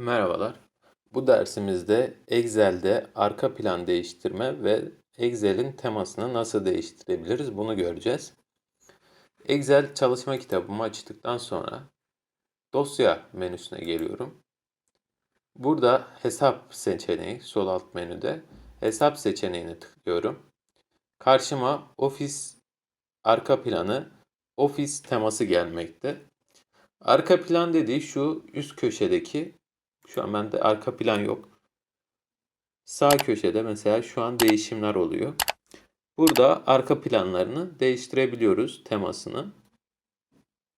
Merhabalar. Bu dersimizde Excel'de arka plan değiştirme ve Excel'in temasını nasıl değiştirebiliriz bunu göreceğiz. Excel çalışma kitabımı açtıktan sonra dosya menüsüne geliyorum. Burada hesap seçeneği sol alt menüde hesap seçeneğini tıklıyorum. Karşıma ofis arka planı ofis teması gelmekte. Arka plan dediği şu üst köşedeki şu an bende arka plan yok. Sağ köşede mesela şu an değişimler oluyor. Burada arka planlarını değiştirebiliyoruz temasını.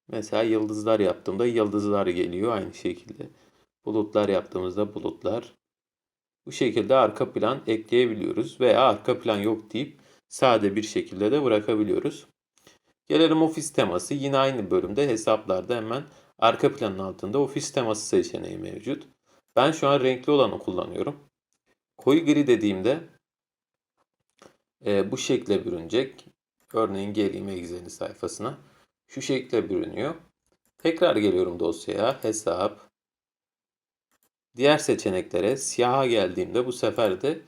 Mesela yıldızlar yaptığımda yıldızlar geliyor aynı şekilde. Bulutlar yaptığımızda bulutlar. Bu şekilde arka plan ekleyebiliyoruz veya arka plan yok deyip sade bir şekilde de bırakabiliyoruz. Gelelim ofis teması. Yine aynı bölümde hesaplarda hemen arka planın altında ofis teması seçeneği mevcut. Ben şu an renkli olanı kullanıyorum. Koyu gri dediğimde e, bu şekle bürünecek. Örneğin geleyim Excel'in sayfasına. Şu şekle bürünüyor. Tekrar geliyorum dosyaya. Hesap. Diğer seçeneklere siyaha geldiğimde bu sefer de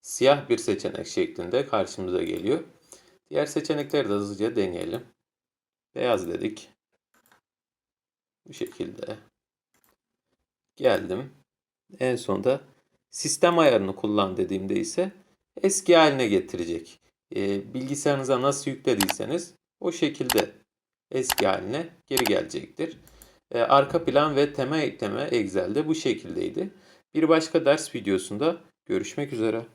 siyah bir seçenek şeklinde karşımıza geliyor. Diğer seçenekleri de hızlıca deneyelim. Beyaz dedik. Bu şekilde. Geldim. En sonda sistem ayarını kullan dediğimde ise eski haline getirecek. Ee, bilgisayarınıza nasıl yüklediyseniz o şekilde eski haline geri gelecektir. Ee, arka plan ve tema ekleme Excel'de bu şekildeydi. Bir başka ders videosunda görüşmek üzere.